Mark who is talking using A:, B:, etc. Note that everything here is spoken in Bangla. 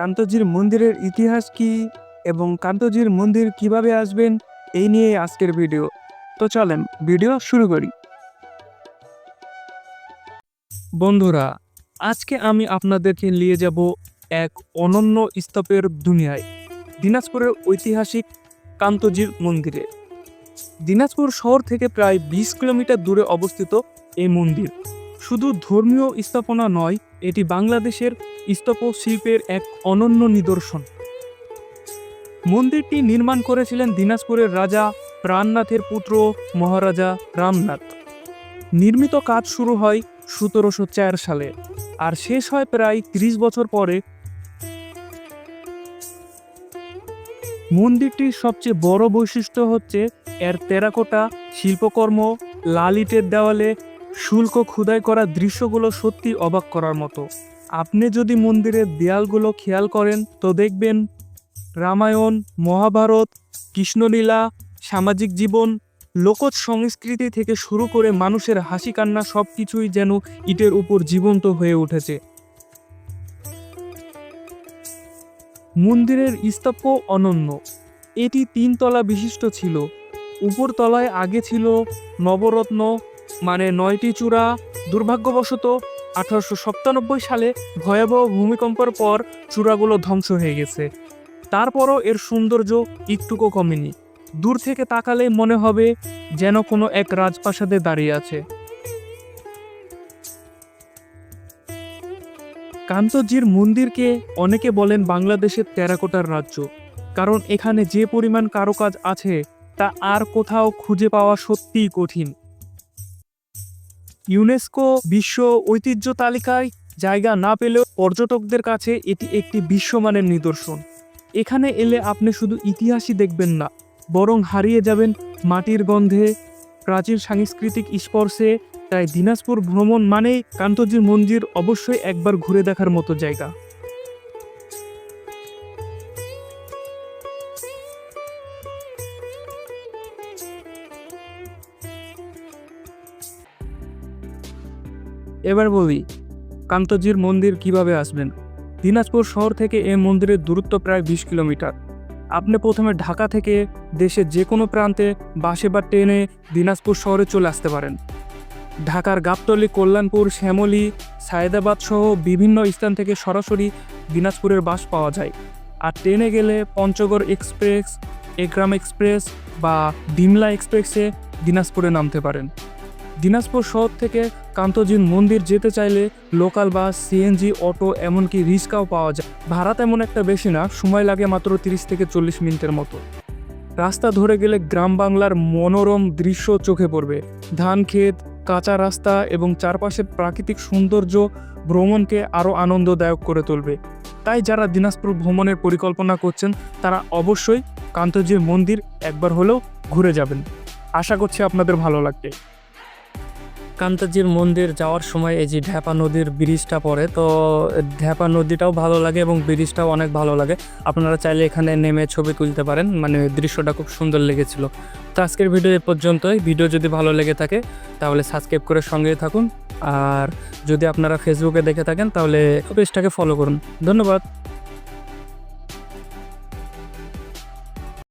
A: কান্তজির মন্দিরের ইতিহাস কি এবং কান্তজির মন্দির কীভাবে আসবেন, এই নিয়ে আজকের ভিডিও। তো চলেন, ভিডিও শুরু করি। বন্ধুরা, আজকে আমি আপনাদেরকে নিয়ে যাব এক অনন্য স্তপের দুনিয়ায়, দিনাজপুরের ঐতিহাসিক কান্তজির মন্দিরে। দিনাজপুর শহর থেকে প্রায় বিশ কিলোমিটার দূরে অবস্থিত এই মন্দির। শুধু ধর্মীয় স্থাপনা নয়, এটি বাংলাদেশের স্তূপ শিল্পের এক অনন্য নিদর্শন। মন্দিরটি নির্মাণ করেছিলেন দিনাজপুরের রাজা প্রাণনাথের পুত্র মহারাজা রামনাথ। নির্মিত কাজ শুরু হয় সতেরোশো চার সালে আর শেষ হয় প্রায় ত্রিশ বছর পরে। মন্দিরটির সবচেয়ে বড় বৈশিষ্ট্য হচ্ছে, এর টেরাকোটা, শিল্পকর্ম লাল ইটের দেওয়ালে শুল্ক খুদাই করা দৃশ্যগুলো সত্যি অবাক করার মতো। আপনি যদি মন্দিরের দেয়ালগুলো খেয়াল করেন, তো দেখবেন রামায়ণ, মহাভারত, কৃষ্ণলীলা, সামাজিক জীবন, লোকজ সংস্কৃতি থেকে শুরু করে মানুষের হাসি কান্না সব কিছুই যেন ইটের উপর জীবন্ত হয়ে উঠেছে। মন্দিরের স্থাপ্য অনন্য। এটি তিনতলা বিশিষ্ট ছিল। উপর তলায় আগে ছিল নবরত্ন মানে নয়টি চূড়া দুর্ভাগ্যবশত আঠারোশো সাতানব্বই সালে ভয়াবহ ভূমিকম্পের পর চূড়াগুলো ধ্বংস হয়ে গেছে। তারপরও এর সৌন্দর্য একটুকু কমেনি। দূর থেকে তাকালে মনে হবে যেন কোনো এক রাজপ্রাসাদে দাঁড়িয়ে আছে। কান্তজির মন্দিরকে অনেকে বলেন বাংলাদেশের টেরাকোটার রাজ্য। কারণ এখানে যে পরিমাণ কারুকাজ আছে, তা আর কোথাও খুঁজে পাওয়া সত্যিই কঠিন। ইউনেস্কো বিশ্ব ঐতিহ্য তালিকায় জায়গা না পেলেও পর্যটকদের কাছে এটি একটি বিশ্বমানের নিদর্শন। এখানে এলে আপনি শুধু ইতিহাসই দেখবেন না, বরং হারিয়ে যাবেন মাটির গন্ধে, প্রাচীন সাংস্কৃতিক স্পর্শে, তাই দিনাজপুর ভ্রমণ মানেই কান্তজির মন্দির অবশ্যই একবার ঘুরে দেখার মতো জায়গা। এবার বলি, কান্তজির মন্দির কীভাবে আসবেন? দিনাজপুর শহর থেকে এ মন্দিরের দূরত্ব প্রায় বিশ কিলোমিটার। আপনি প্রথমে ঢাকা থেকে দেশের যে কোনো প্রান্তে বাসে বা ট্রেনে দিনাজপুর শহরে চলে আসতে পারেন। ঢাকার গাবতলী, কল্যাণপুর, শ্যামলী, সায়েদাবাদ সহ বিভিন্ন স্থান থেকে সরাসরি দিনাজপুরের বাস পাওয়া যায়। আর ট্রেনে গেলে পঞ্চগড় এক্সপ্রেস একরাম এক্সপ্রেস বা ডিমলা এক্সপ্রেসে দিনাজপুরে নামতে পারেন। দিনাজপুর শহর থেকে কান্তজির মন্দির যেতে চাইলে লোকাল বাস, সিএনজি, অটো, এমনকি রিক্সাও পাওয়া যায়। ভাড়া তেমন একটা বেশি না, সময় লাগে মাত্র তিরিশ থেকে চল্লিশ মিনিটের মতো। রাস্তা ধরে গেলে গ্রাম বাংলার মনোরম দৃশ্য চোখে পড়বে। ধান ক্ষেত, কাঁচা রাস্তা এবং চারপাশের প্রাকৃতিক সৌন্দর্য ভ্রমণকে আরও আনন্দদায়ক করে তুলবে। তাই যারা দিনাজপুর ভ্রমণের পরিকল্পনা করছেন, তারা অবশ্যই কান্তজির মন্দির একবার হলেও ঘুরে যাবেন। আশা করছি আপনাদের ভালো লাগবে।
B: কান্তাজির মন্দির যাওয়ার সময় এই যে ঢ্যাপা নদীর ব্রিজটা পড়ে, তো ঢ্যাপা নদীটাও ভালো লাগে এবং ব্রিজটাও অনেক ভালো লাগে। আপনারা চাইলে এখানে নেমে ছবি তুলতে পারেন মানে দৃশ্যটা খুব সুন্দর লেগেছিল। তো আজকের ভিডিও এ পর্যন্তই। ভিডিও যদি ভালো লেগে থাকে, তাহলে সাবস্ক্রাইব করে সঙ্গে থাকুন। আর যদি আপনারা ফেসবুকে দেখে থাকেন, তাহলে পেজটাকে ফলো করুন। ধন্যবাদ।